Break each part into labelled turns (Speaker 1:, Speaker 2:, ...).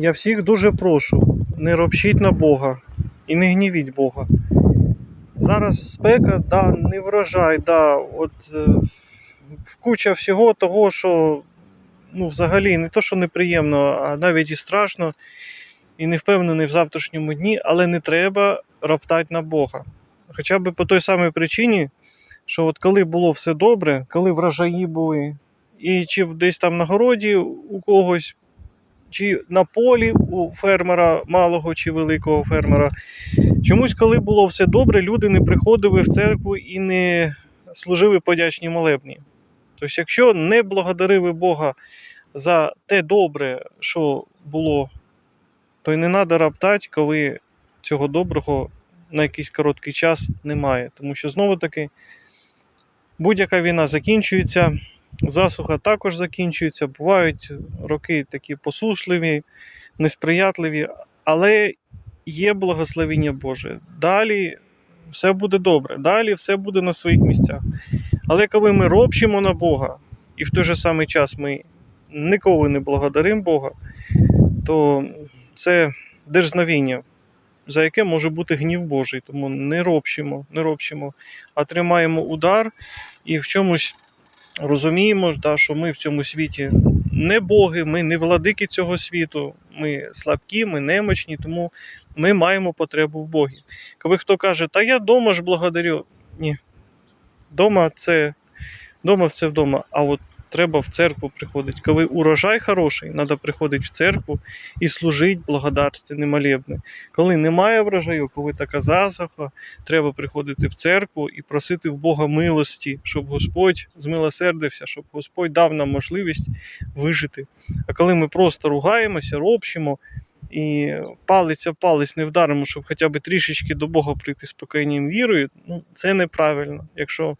Speaker 1: Я всіх дуже прошу, не ропщіть на Бога і не гнівіть Бога. Зараз спека, да, не врожай, да, от е, куча всього того, що ну, взагалі не то, що неприємно, а навіть і страшно, і не впевнений в завтрашньому дні, але не треба роптати на Бога. Хоча б по той самій причині, що от коли було все добре, коли врожаї були, і чи десь там на городі у когось, чи на полі у фермера малого чи великого фермера. Чомусь, коли було все добре, люди не приходили в церкву і не служили подячні молебні. Тобто, якщо не благодарили Бога за те добре, що було, то й не треба роптати, коли цього доброго на якийсь короткий час немає. Тому що знову таки будь-яка війна закінчується, засуха також закінчується, бувають роки такі посушливі, несприятливі, але є благословіння Боже. Далі все буде добре, далі все буде на своїх місцях. Але коли ми ропщимо на Бога, і в той же самий час ми ніколи не благодаримо Бога, то це держзнавіння, за яке може бути гнів Божий. Тому не ропщимо, не ропщимо, а тримаємо удар і в чомусь розуміємо, що ми в цьому світі не боги, ми не владики цього світу, ми слабкі, ми немочні, тому ми маємо потребу в Богі. Коли хто каже, та я дома ж благодарю. Ні. Дома це дома це вдома. А от треба в церкву приходити. Коли урожай хороший, треба приходити в церкву і служити благодарственне молебне. Коли немає врожаю, коли така засуха, треба приходити в церкву і просити в Бога милості, щоб Господь змилосердився, щоб Господь дав нам можливість вижити. А коли ми просто ругаємося, ропщимо і палець в палець не вдаримо, щоб хоча б трішечки до Бога прийти з покаянням вірою, ну це неправильно. Якщо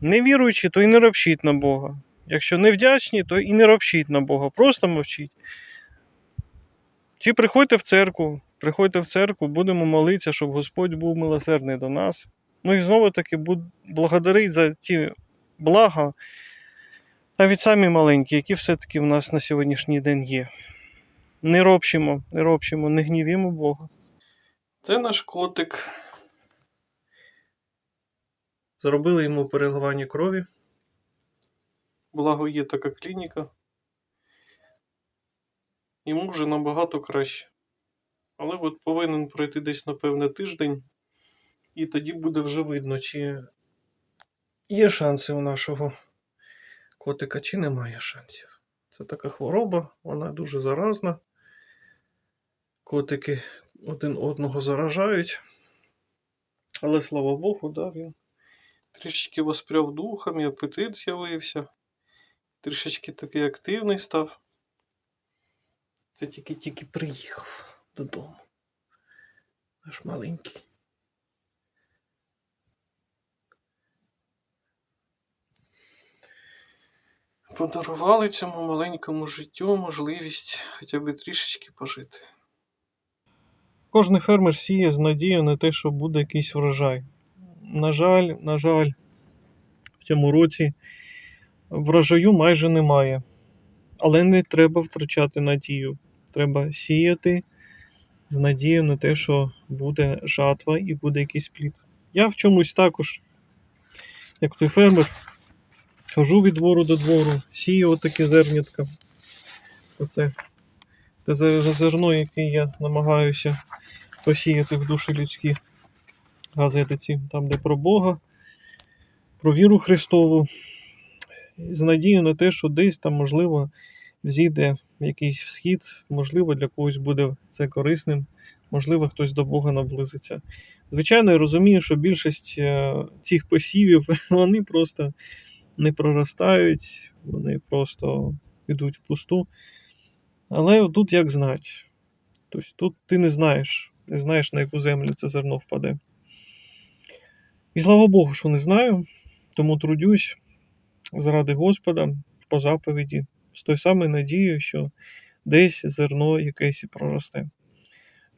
Speaker 1: не віруючі, то і не ропщіть на Бога. Якщо не вдячні, то і не ропщіть на Бога, просто мовчіть. Чи приходьте в церкву, приходьте в церкву, будемо молитися, щоб Господь був милосердний до нас. Ну і знову таки благодарить за ті блага, навіть самі маленькі, які все-таки в нас на сьогоднішній день є. Не ропщимо, не ропщимо, не гнівімо Бога. Це наш котик. Зробили йому переливання крові. Благо є така клініка. Йому вже набагато краще. Але от повинен пройти десь, напевне, тиждень, і тоді буде вже видно, чи є шанси у нашого котика, чи немає шансів. Це така хвороба, вона дуже заразна. Котики один одного заражають. Але слава Богу, да, він трішечки воспряв духом, і апетит з'явився. Трішечки такий активний став. Це тільки-тільки приїхав додому. Наш маленький. Подарували цьому маленькому життю можливість хоча б трішечки пожити. Кожний фермер сіє з надією на те, що буде якийсь врожай. На жаль, на жаль, в цьому році врожаю майже немає. Але не треба втрачати надію. Треба сіяти з надією на те, що буде жатва і буде якийсь плід. Я в чомусь також, як той фермер, хожу від двору до двору, сію отакі зернятка. Оце те зерно, яке я намагаюся посіяти в душі людські газети там, де про Бога, про віру Христову, з надією на те, що десь там, можливо, зійде якийсь всхід, можливо, для когось буде це корисним, можливо, хтось до Бога наблизиться. Звичайно, я розумію, що більшість е, цих посівів вони просто не проростають, вони просто йдуть в пусту. Але тут як знати. Тобто тут ти не знаєш, не знаєш, на яку землю це зерно впаде. І слава Богу, що не знаю, тому трудюсь заради Господа по заповіді, з той самою надією, що десь зерно якесь і проросте.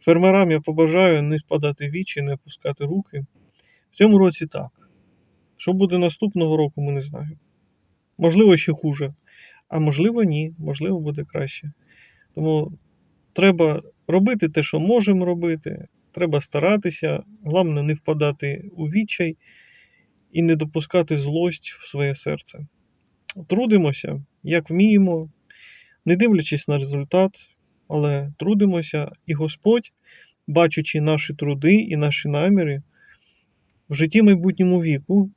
Speaker 1: Фермерам я побажаю не спадати в вічі, не опускати руки. В цьому році так. Що буде наступного року, ми не знаємо. Можливо, ще хуже, а можливо, ні, можливо, буде краще. Тому треба робити те, що можемо робити. Треба старатися, головне не впадати у відчай і не допускати злость в своє серце. Трудимося, як вміємо, не дивлячись на результат, але трудимося, і Господь, бачачи наші труди і наші наміри, в житті майбутньому віку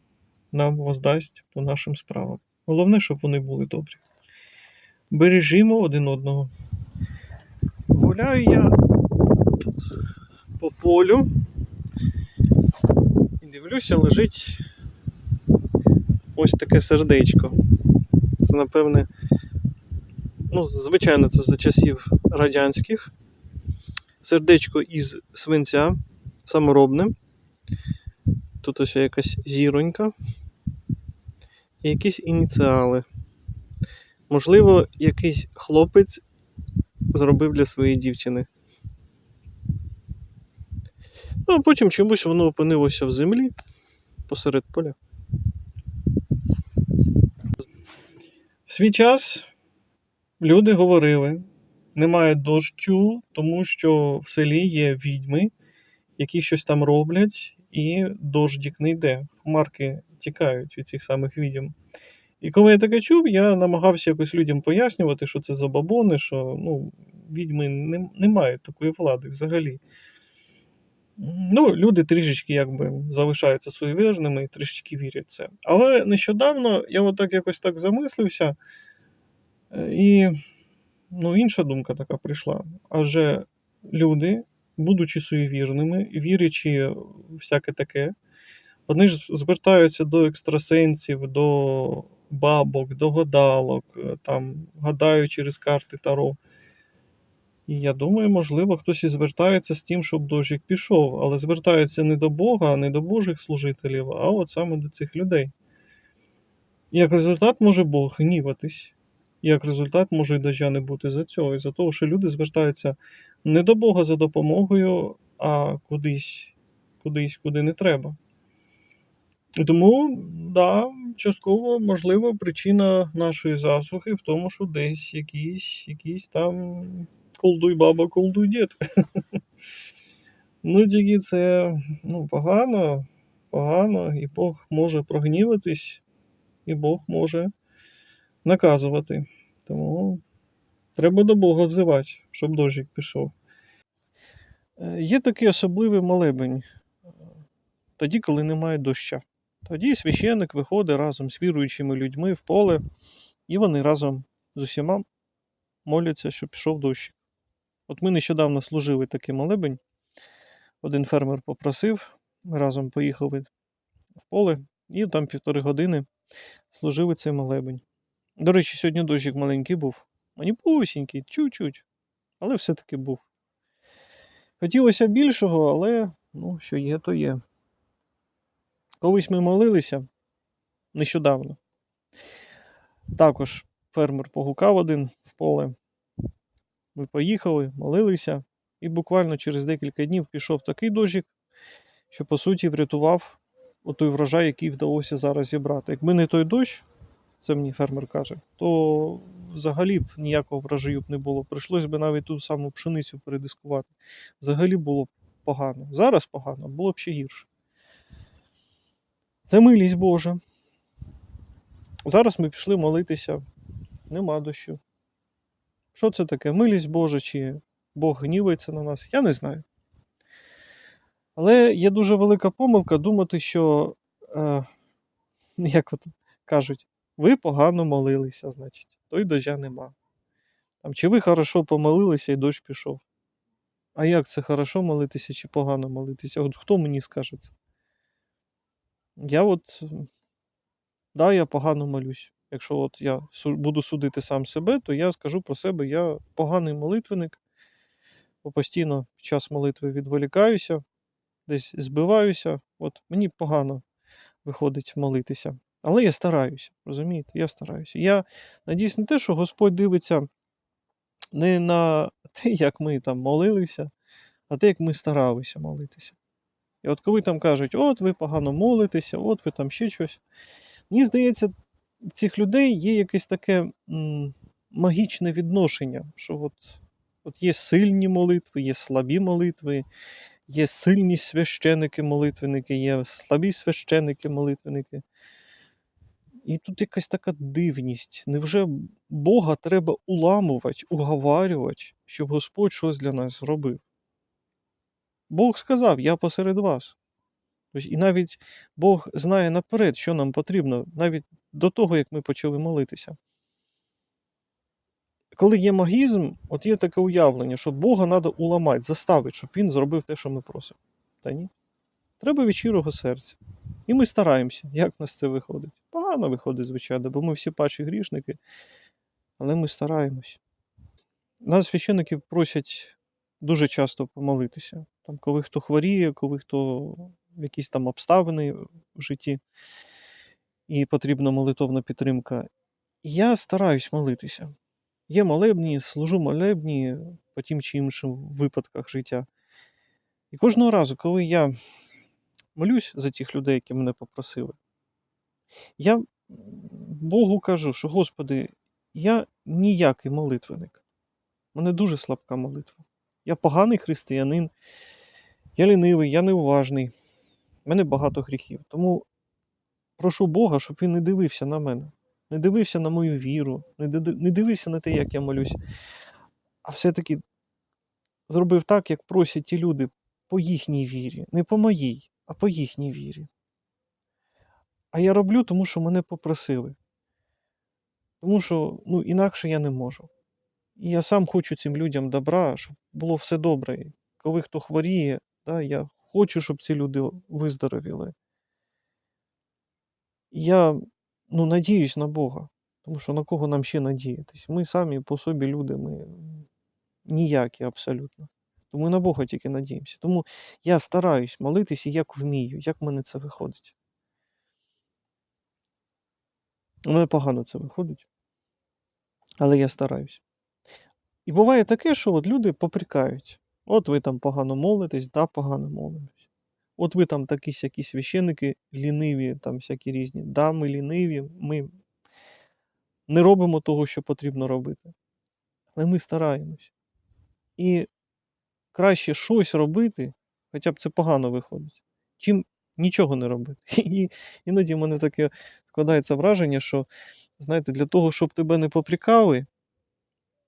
Speaker 1: нам воздасть по нашим справам. Головне, щоб вони були добрі. Бережімо один одного. Гуляю я тут по полю і дивлюся, лежить ось таке сердечко. Це, напевне, ну, звичайно, це за часів радянських. Сердечко із свинця саморобне. Тут ось якась зіронька і якісь ініціали. Можливо, якийсь хлопець зробив для своєї дівчини. Ну, а потім чомусь воно опинилося в землі посеред поля. Свій час люди говорили, немає дощу, тому що в селі є відьми, які щось там роблять, і дощик не йде. Хмарки тікають від цих самих відьм. І коли я таке чув, я намагався якось людям пояснювати, що це за бабони, що ну, відьми не, не мають такої влади взагалі. Ну, люди трішечки якби залишаються суєвірними і трішечки вірять це. Але нещодавно я отак якось так замислився, е, і ну, інша думка така прийшла. Адже люди, будучи суєвірними, вірячи всяке таке, вони ж звертаються до екстрасенсів, до бабок, до гадалок, е, там гадають через карти Таро. І я думаю, можливо, хтось і звертається з тим, щоб дощик пішов, але звертається не до Бога, не до Божих служителів, а от саме до цих людей. Як результат може Бог гніватись, як результат може і дождя не бути за цього, і за того, що люди звертаються не до Бога за допомогою, а кудись, кудись, куди не треба. І Тому, да, частково, можливо, причина нашої засухи в тому, що десь якісь, якісь там колдуй баба, колдуй дід. Ну, тільки це ну, погано, погано, і Бог може прогніватись, і Бог може наказувати. Тому треба до Бога взивати, щоб дощик пішов. Е, Є такий особливий молебень, е, тоді, коли немає доща. Тоді священник виходить разом з віруючими людьми в поле, і вони разом з усіма моляться, щоб пішов дощик. От ми нещодавно служили такий молебень. Один фермер попросив, разом поїхали в поле, і там півтори години служили цей молебень. До речі, сьогодні дощик маленький був. Маніпусінький, чуть-чуть, але все-таки був. Хотілося більшого, але ну, що є, то є. Колись ми молилися нещодавно. Також фермер погукав один в поле. Ми поїхали, молилися, і буквально через декілька днів пішов такий дощик, що по суті врятував той врожай, який вдалося зараз зібрати. Якби не той дощ, це мені фермер каже, то взагалі б ніякого врожаю б не було. Прийшлось би навіть ту саму пшеницю передискувати. Взагалі було б погано. Зараз погано, було б ще гірше. Це милість Божа. Зараз ми пішли молитися. Нема дощу. Що це таке? Милість Божа, чи Бог гнівається на нас? Я не знаю. Але є дуже велика помилка думати, що, е, як от кажуть, ви погано молилися, значить, то й дождя нема. Там, чи ви хорошо помолилися і дощ пішов. А як це хорошо молитися чи погано молитися? От хто мені скаже це? Я от, да, я погано молюсь. Якщо от я буду судити сам себе, то я скажу про себе, я поганий молитвенник, бо постійно під час молитви відволікаюся, десь збиваюся. От мені погано виходить молитися. Але я стараюся, розумієте? Я стараюся. Я надіюсь на те, що Господь дивиться не на те, як ми там молилися, а те, як ми старалися молитися. І от коли там кажуть, от ви погано молитеся, от ви там ще щось. Мені здається, цих людей є якесь таке магічне відношення, що от От є сильні молитви, є слабі молитви, є сильні священики-молитвенники, є слабі священики-молитвенники. І тут якась така дивність. Невже Бога треба уламувати, уговарювати, щоб Господь щось для нас зробив? Бог сказав: Я посеред вас. Тобто, і навіть Бог знає наперед, що нам потрібно, навіть до того, як ми почали молитися. Коли є магізм, от є таке уявлення, що Бога треба уламати, заставити, щоб він зробив те, що ми просимо. Та ні. Треба від щирого серця. І ми стараємося, як в нас це виходить. Погано виходить, звичайно, бо ми всі пачі грішники, але ми стараємось. Нас священиків просять дуже часто помолитися. Там, коли хто хворіє, коли хто якісь там обставини в житті, і потрібна молитовна підтримка. Я стараюсь молитися. Є молебні, служу молебні по тим чи іншим випадках життя. І кожного разу, коли я молюсь за тих людей, які мене попросили, я Богу кажу, що Господи, я ніякий молитвеник. У мене дуже слабка молитва. Я поганий християнин, я лінивий, я неуважний. Мене багато гріхів. Тому прошу Бога, щоб він не дивився на мене, не дивився на мою віру, не дивився на те, як я молюсь, а все-таки зробив так, як просять ті люди по їхній вірі. Не по моїй, а по їхній вірі. А я роблю, тому що мене попросили. Тому що ну, інакше я не можу. І я сам хочу цим людям добра, щоб було все добре. Коли хто хворіє, да, я хочу, щоб ці люди виздоровіли. Я ну, надіюсь на Бога, тому що на кого нам ще надіятись? Ми самі по собі люди, ми ніякі абсолютно. Тому і на Бога тільки надіємося. Тому я стараюсь молитися, як вмію, як в мене це виходить. У мене погано це виходить, але я стараюсь. І буває таке, що от люди попрікають. От ви там погано молитесь, да, погано молимось. От ви там такі сякі священики ліниві, там всякі різні. Да, ми ліниві, ми не робимо того, що потрібно робити. Але ми стараємось. І краще щось робити, хоча б це погано виходить, чим нічого не робити. І іноді в мене таке складається враження, що, знаєте, для того, щоб тебе не попрікали,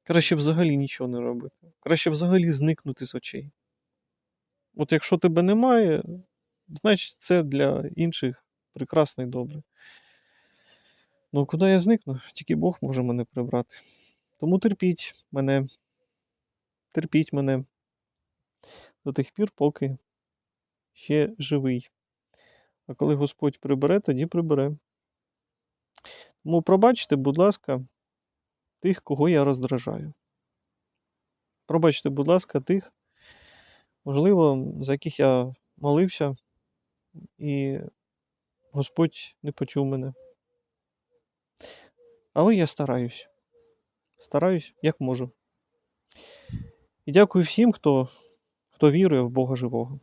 Speaker 1: краще взагалі нічого не робити. Краще взагалі зникнути з очей. От якщо тебе немає, значить це для інших прекрасно і добре. Ну, куди я зникну? Тільки Бог може мене прибрати. Тому терпіть мене, терпіть мене до тих пір, поки ще живий. А коли Господь прибере, тоді прибере. Тому пробачте, будь ласка, тих, кого я роздражаю. Пробачте, будь ласка, тих, можливо, за яких я молився, і Господь не почув мене. Але я стараюсь. Стараюсь, як можу. І дякую всім, хто, хто вірує в Бога живого.